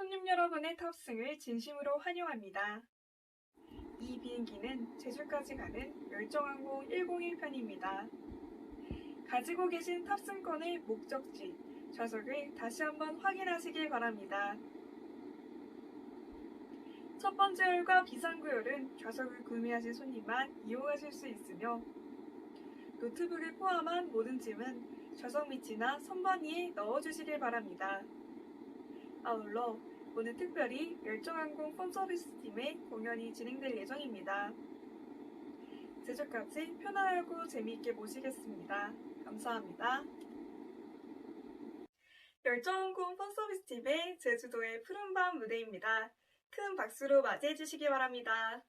손님 여러분의 탑승을 진심으로 환영합니다. 이 비행기는 제주까지 가는 열정항공 101편입니다. 가지고 계신 탑승권의 목적지, 좌석을 다시 한번 확인하시길 바랍니다. 첫 번째 열과 비상구열은 좌석을 구매하신 손님만 이용하실 수 있으며 노트북을 포함한 모든 짐은 좌석 밑이나 선반 위에 넣어주시길 바랍니다. 아울러 오늘 특별히 열정항공 폰서비스팀의 공연이 진행될 예정입니다. 제주까지 편안하고 재미있게 모시겠습니다. 감사합니다. 열정항공 폰서비스팀의 제주도의 푸른밤 무대입니다. 큰 박수로 맞이해 주시기 바랍니다.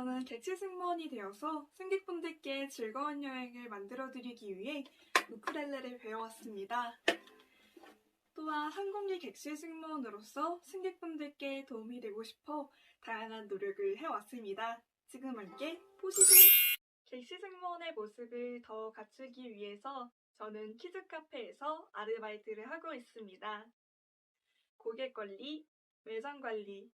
저는 객실 승무원이 되어서 승객분들께 즐거운 여행을 만들어드리기 위해 우크렐레를 배워왔습니다. 또한 항공기 객실 승무원으로서 승객분들께 도움이 되고 싶어 다양한 노력을 해왔습니다. 지금 함께 보시죠. 객실 승무원의 모습을 더 갖추기 위해서 저는 키즈 카페에서 아르바이트를 하고 있습니다. 고객 관리, 매장 관리,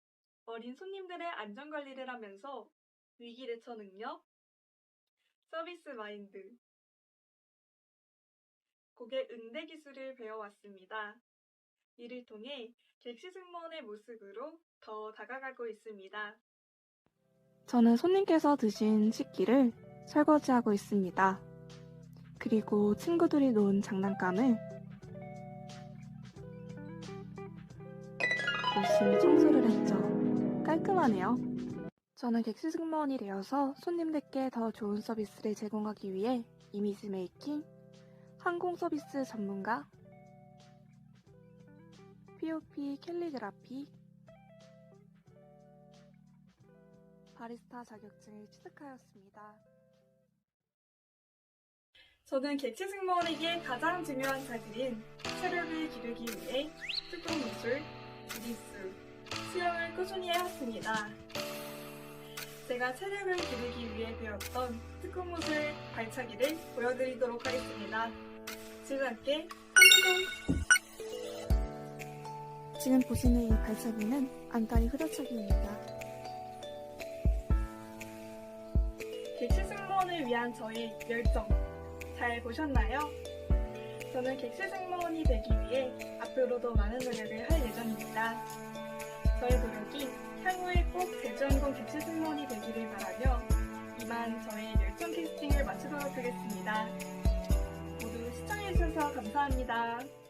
어린 손님들의 안전 관리를 하면서 위기 대처 능력, 서비스 마인드, 고객 응대 기술을 배워왔습니다. 이를 통해 객시 승무원의 모습으로 더 다가가고 있습니다. 저는 손님께서 드신 식기를 설거지하고 있습니다. 그리고 친구들이 놓은 장난감을 열심히 청소를 했죠. 깔끔하네요. 저는 객실 승무원이 되어서 손님들께 더 좋은 서비스를 제공하기 위해 이미지 메이킹, 항공 서비스 전문가, POP 캘리그라피, 바리스타 자격증을 취득하였습니다. 저는 객실 승무원에게 가장 중요한 자질인 체력을 기르기 위해 특공 기술, 주짓수, 수영을 꾸준히 해왔습니다. 제가 체력을 기르기 위해 배웠던 특공무술 발차기를 보여드리도록 하겠습니다. 지금 함께 해주고 지금 보시는 이 발차기는 안다리 후려차기입니다. 객실 승무원을 위한 저의 열정 잘 보셨나요? 저는 객실 승무원이 되기 위해 앞으로도 많은 노력을 할 예정입니다. 저의 노력이 꼭 제주항공 객실 승무원이 되기를 바라며 이만 저의 열정 캐스팅을 마치도록 하겠습니다. 모두 시청해주셔서 감사합니다.